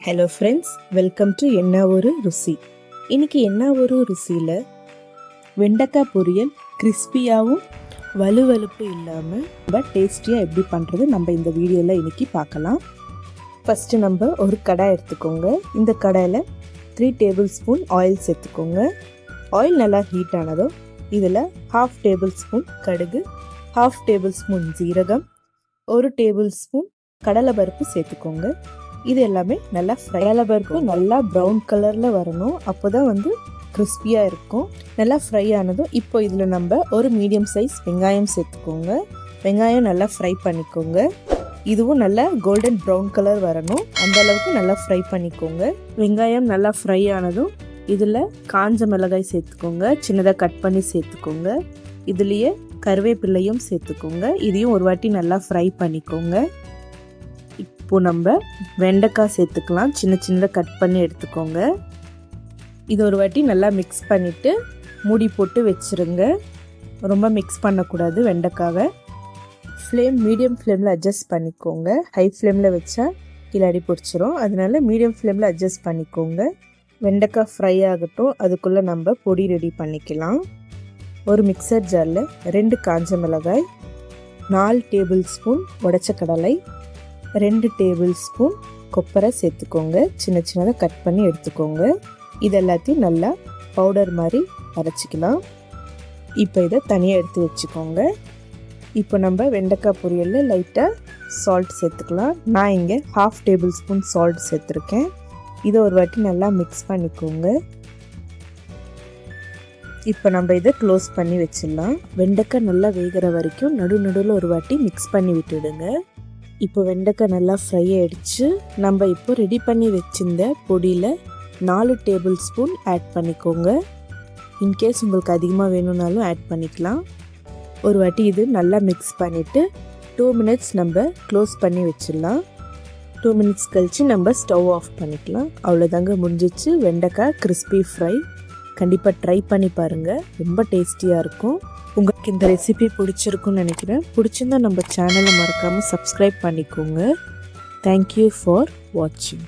Hello friends welcome to என்ன ஒரு ருசி இன்னைக்கு என்ன ஒரு ருசியில் வெண்டைக்காய் பொரியல் கிறிஸ்பியாகவும் வலுவலுப்பு இல்லாமல் ரொம்ப டேஸ்டியாக எப்படி பண்ணுறது நம்ம இந்த வீடியோவில் இன்றைக்கி பார்க்கலாம். ஃபஸ்ட்டு நம்ம ஒரு கடாய் எடுத்துக்கோங்க. இந்த கடாயில் த்ரீ டேபிள் ஸ்பூன் ஆயில் சேர்த்துக்கோங்க. ஆயில் நல்லா ஹீட் ஆனதும் இதில் ஹாஃப் டேபிள் ஸ்பூன் கடுகு ஹாஃப் டேபிள் ஸ்பூன் ஜீரகம் ஒரு டேபிள் ஸ்பூன் கடலை பருப்பு சேர்த்துக்கோங்க. இது எல்லாமே நல்லா ஃப்ரை கடலைப்பருப்பு நல்லா ப்ரௌன் கலரில் வரணும். அப்போ தான் வந்து கிறிஸ்பியாக இருக்கும். நல்லா ஃப்ரை ஆனதும் இப்போ இதில் நம்ம ஒரு மீடியம் சைஸ் வெங்காயம் சேர்த்துக்கோங்க. வெங்காயம் நல்லா ஃப்ரை பண்ணிக்கோங்க. இதுவும் நல்லா கோல்டன் ப்ரௌன் கலர் வரணும். அந்த அளவுக்கு நல்லா ஃப்ரை பண்ணிக்கோங்க. வெங்காயம் நல்லா ஃப்ரை ஆனதும் இதில் காஞ்ச மிளகாய் சேர்த்துக்கோங்க. சின்னதாக கட் பண்ணி சேர்த்துக்கோங்க. இதுலேயே கருவேப்பிள்ளையும் சேர்த்துக்கோங்க. இதையும் ஒரு வாட்டி நல்லா ஃப்ரை பண்ணிக்கோங்க. இப்போது நம்ம வெண்டைக்காய் சேர்த்துக்கலாம். சின்ன சின்னதாக கட் பண்ணி எடுத்துக்கோங்க. இது ஒரு வாட்டி நல்லா மிக்ஸ் பண்ணிவிட்டு மூடி போட்டு வச்சுருங்க. ரொம்ப மிக்ஸ் பண்ணக்கூடாது வெண்டைக்காவை. ஃப்ளேம் மீடியம் ஃப்ளேமில் அட்ஜஸ்ட் பண்ணிக்கோங்க. ஹை ஃப்ளேமில் வச்சா கிளாடி பிடிச்சிரும். அதனால மீடியம் ஃப்ளேமில் அட்ஜஸ்ட் பண்ணிக்கோங்க. வெண்டைக்காய் ஃப்ரை ஆகட்டும். அதுக்குள்ளே நம்ம பொடி ரெடி பண்ணிக்கலாம். ஒரு மிக்சர் ஜாரில் ரெண்டு காஞ்ச மிளகாய் நாலு டேபிள் ஸ்பூன் உடச்ச கடலை ரெண்டு டேபிள் ஸ்பூன் கொப்பரை சேர்த்துக்கோங்க. சின்ன சின்னதாக கட் பண்ணி எடுத்துக்கோங்க. இது எல்லாத்தையும் நல்லா பவுடர் மாதிரி அரைச்சிக்கலாம். இப்போ இதை தனியாக எடுத்து வச்சுக்கோங்க. இப்போ நம்ம வெண்டைக்காய் பொரியலில் லைட்டாக சால்ட் சேர்த்துக்கலாம். நான் இங்கே ஹாஃப் டேபிள் ஸ்பூன் சால்ட் சேர்த்துருக்கேன். இதை ஒரு வாட்டி நல்லா மிக்ஸ் பண்ணிக்கோங்க. இப்போ நம்ம இதை க்ளோஸ் பண்ணி வச்சிடலாம். வெண்டைக்காய் நல்லா வேகிற வரைக்கும் நடு நடுவில் ஒரு வாட்டி மிக்ஸ் பண்ணி விட்டுடுங்க. இப்போ வெண்டைக்காய் நல்லா ஃப்ரை ஆகிடுச்சு நம்ம இப்போ ரெடி பண்ணி வச்சிருந்த பொடியில் நாலு டேபிள் ஸ்பூன் ஆட் பண்ணிக்கோங்க. இன்கேஸ் உங்களுக்கு அதிகமாக வேணும்னாலும் ஆட் பண்ணிக்கலாம். ஒரு வாட்டி இது நல்லா மிக்ஸ் பண்ணிவிட்டு டூ மினிட்ஸ் நம்ம க்ளோஸ் பண்ணி வச்சிடலாம். டூ மினிட்ஸ் கழித்து நம்ம ஸ்டவ் ஆஃப் பண்ணிக்கலாம். அவ்வளோதாங்க முடிஞ்சிச்சு. வெண்டைக்காய் கிறிஸ்பி ஃப்ரை கண்டிப்பாக ட்ரை பண்ணி பாருங்கள் ரொம்ப டேஸ்டியாக இருக்கும். உங்களுக்கு இந்த ரெசிபி பிடிச்சிருக்குன்னு நினைக்கிறேன். பிடிச்சிருந்தா நம்ம சேனலை மறக்காமல் சப்ஸ்கிரைப் பண்ணிக்கோங்க. தேங்க்யூ ஃபார் வாட்சிங்